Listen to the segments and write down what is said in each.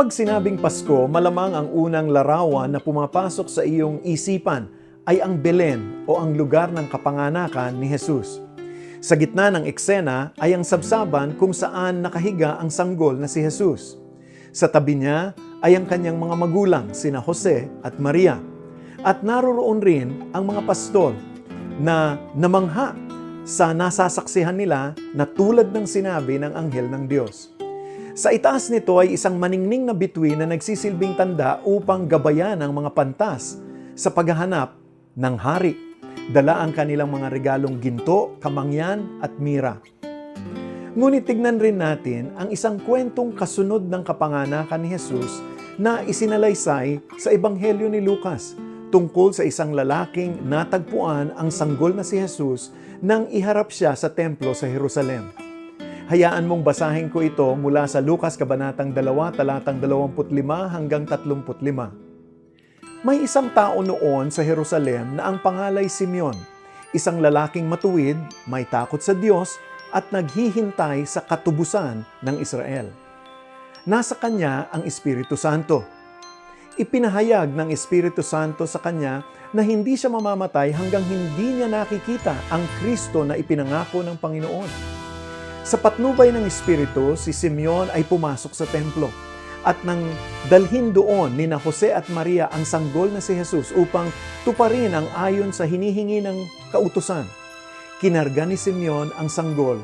Kapag sinabing Pasko, malamang ang unang larawan na pumapasok sa iyong isipan ay ang Belen o ang lugar ng kapanganakan ni Jesus. Sa gitna ng eksena ay ang sabsaban kung saan nakahiga ang sanggol na si Jesus. Sa tabi niya ay ang kanyang mga magulang, sina Jose at Maria. At naroroon rin ang mga pastol na namangha sa nasasaksihan nila na tulad ng sinabi ng anghel ng Diyos. Sa itaas nito ay isang maningning na bituin na nagsisilbing tanda upang gabayan ang mga pantas sa paghahanap ng hari. Dala ang kanilang mga regalong ginto, kamangyan at mira. Ngunit tignan rin natin ang isang kwentong kasunod ng kapanganakan ni Jesus na isinalaysay sa Ebanghelyo ni Lucas tungkol sa isang lalaking natagpuan ang sanggol na si Jesus nang iharap siya sa templo sa Jerusalem. Hayaan mong basahin ko ito mula sa Lucas Kabanatang 2, talatang 25 hanggang 35. May isang tao noon sa Jerusalem na ang pangalay Simeon, isang lalaking matuwid, may takot sa Diyos at naghihintay sa katubusan ng Israel. Nasa kanya ang Espiritu Santo. Ipinahayag ng Espiritu Santo sa kanya na hindi siya mamamatay hanggang hindi niya nakikita ang Kristo na ipinangako ng Panginoon. Sa patnubay ng Espiritu, si Simeon ay pumasok sa templo at nang dalhin doon ni na Jose at Maria ang sanggol na si Jesus upang tuparin ang ayon sa hinihingi ng kautusan. Kinarga ni Simeon ang sanggol.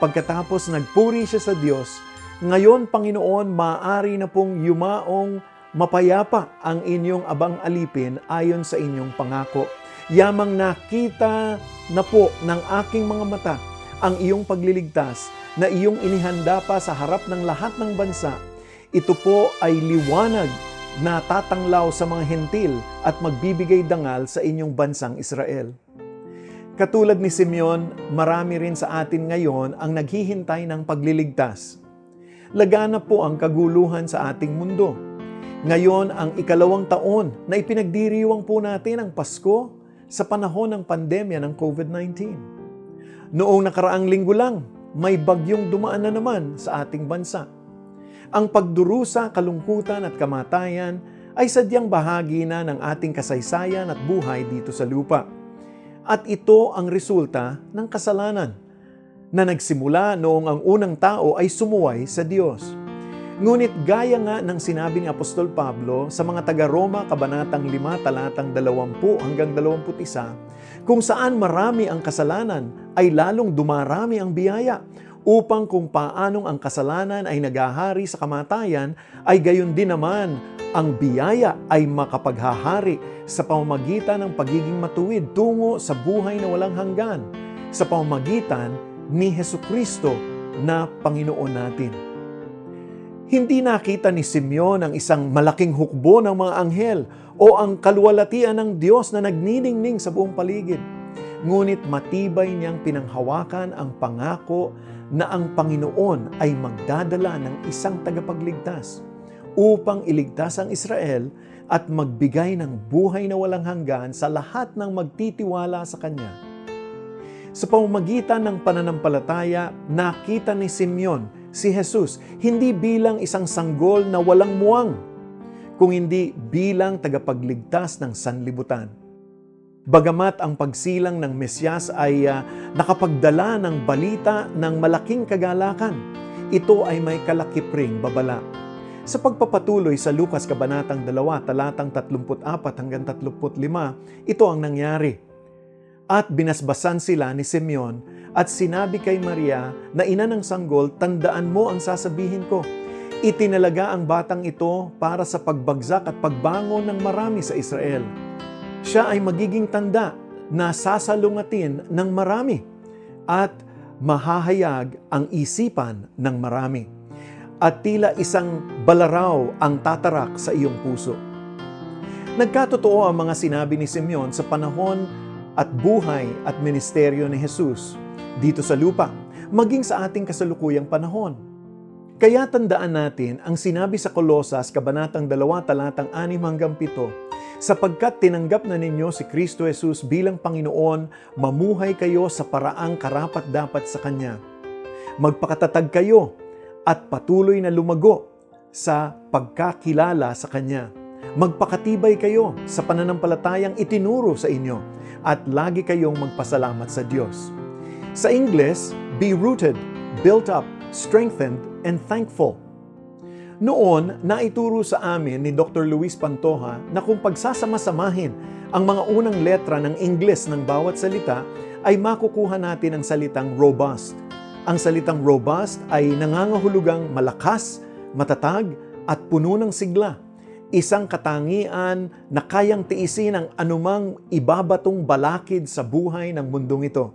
Pagkatapos nagpuri siya sa Diyos, Ngayon, Panginoon, maaari na pong yumaong mapayapa ang inyong abang alipin ayon sa inyong pangako. Yamang nakita na po ng aking mga mata ang iyong pagliligtas na iyong inihanda pa sa harap ng lahat ng bansa. Ito po ay liwanag na tatanglaw sa mga hentil at magbibigay dangal sa inyong bansang Israel. Katulad ni Simeon, marami rin sa atin ngayon ang naghihintay ng pagliligtas. Laganap po ang kaguluhan sa ating mundo. Ngayon ang ikalawang taon na ipinagdiriwang po natin ang Pasko sa panahon ng pandemya ng COVID-19. Noong nakaraang linggo lang, may bagyong dumaan na naman sa ating bansa. Ang pagdurusa, kalungkutan at kamatayan ay sadyang bahagi na ng ating kasaysayan at buhay dito sa lupa. At ito ang resulta ng kasalanan na nagsimula noong ang unang tao ay sumuway sa Diyos. Ngunit gaya nga ng sinabi ni Apostol Pablo sa mga taga-Roma, Kabanatang 5, talatang 20 hanggang 21, kung saan marami ang kasalanan, ay lalong dumarami ang biyaya, upang kung paanong ang kasalanan ay nagahari sa kamatayan, ay gayon din naman ang biyaya ay makapaghahari sa pamamagitan ng pagiging matuwid tungo sa buhay na walang hanggan, sa pamamagitan ni Heso Kristo na Panginoon natin. Hindi nakita ni Simeon ang isang malaking hukbo ng mga anghel o ang kaluwalhatian ng Diyos na nagniningning sa buong paligid. Ngunit matibay niyang pinanghawakan ang pangako na ang Panginoon ay magdadala ng isang tagapagligtas upang iligtas ang Israel at magbigay ng buhay na walang hanggan sa lahat ng magtitiwala sa Kanya. Sa pamamagitan ng pananampalataya, nakita ni Simeon si Jesus hindi bilang isang sanggol na walang muwang, kung hindi bilang tagapagligtas ng sanlibutan. Bagamat ang pagsilang ng Mesyas ay uh, nakapagdala ng balita ng malaking kagalakan, ito ay may kalakipring babala. Sa pagpapatuloy sa Lucas Kabanatang 2, talatang 34 hanggang 35, ito ang nangyari. At binasbasan sila ni Simeon at sinabi kay Maria na ina ng sanggol, tandaan mo ang sasabihin ko. Itinalaga ang batang ito para sa pagbagsak at pagbangon ng marami sa Israel. Siya ay magiging tanda na sasalungatin ng marami at mahahayag ang isipan ng marami. At tila isang balaraw ang tatarak sa iyong puso. Nagkatotoo ang mga sinabi ni Simeon sa panahon at buhay at ministeryo ni Jesus dito sa lupa, maging sa ating kasalukuyang panahon. Kaya tandaan natin ang sinabi sa Kolosas, Kabanatang 2, talatang 6 hanggang 7, sapagkat tinanggap na ninyo si Kristo Jesus bilang Panginoon, mamuhay kayo sa paraang karapat-dapat sa Kanya. Magpakatatag kayo at patuloy na lumago sa pagkakilala sa Kanya. Magpakatibay kayo sa pananampalatayang itinuro sa inyo at lagi kayong magpasalamat sa Diyos. Sa Ingles, be rooted, built up, strengthened, and thankful. Noon, naituro sa amin ni Dr. Luis Pantoja na kung pagsasama-samahin ang mga unang letra ng Ingles ng bawat salita, ay makukuha natin ang salitang robust. Ang salitang robust ay nangangahulugang malakas, matatag, at puno ng sigla. Isang katangian na kayang tiisin ang anumang ibabatong balakid sa buhay ng mundong ito.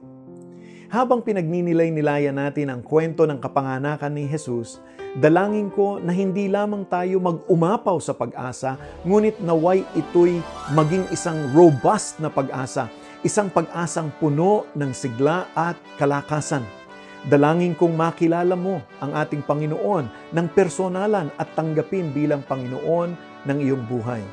Habang pinagnilay-nilayan natin ang kwento ng kapanganakan ni Jesus, dalangin ko na hindi lamang tayo mag-umapaw sa pag-asa, ngunit naway ito'y maging isang robust na pag-asa, isang pag-asang puno ng sigla at kalakasan. Dalangin kong makilala mo ang ating Panginoon ng personalan at tanggapin bilang Panginoon ng iyong buhay.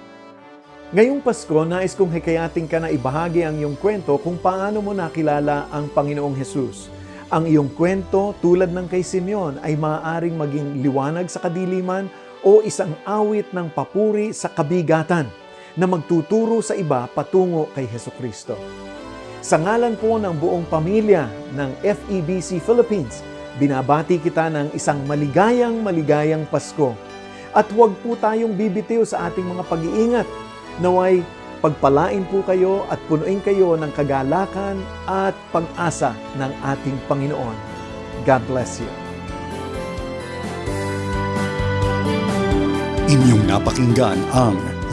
Ngayong Pasko, nais kong hikayatin ka na ibahagi ang iyong kwento kung paano mo nakilala ang Panginoong Hesus. Ang iyong kwento, tulad ng kay Simeon, ay maaaring maging liwanag sa kadiliman o isang awit ng papuri sa kabigatan na magtuturo sa iba patungo kay Heso Kristo. Sa ngalan po ng buong pamilya ng FEBC Philippines, binabati kita ng isang maligayang maligayang Pasko. At huwag po tayong bibitiw sa ating mga pag-iingat Naway pagpalain po kayo at punuin kayo ng kagalakan at pag-asa ng ating Panginoon. God bless you. Inyong napakinggan ang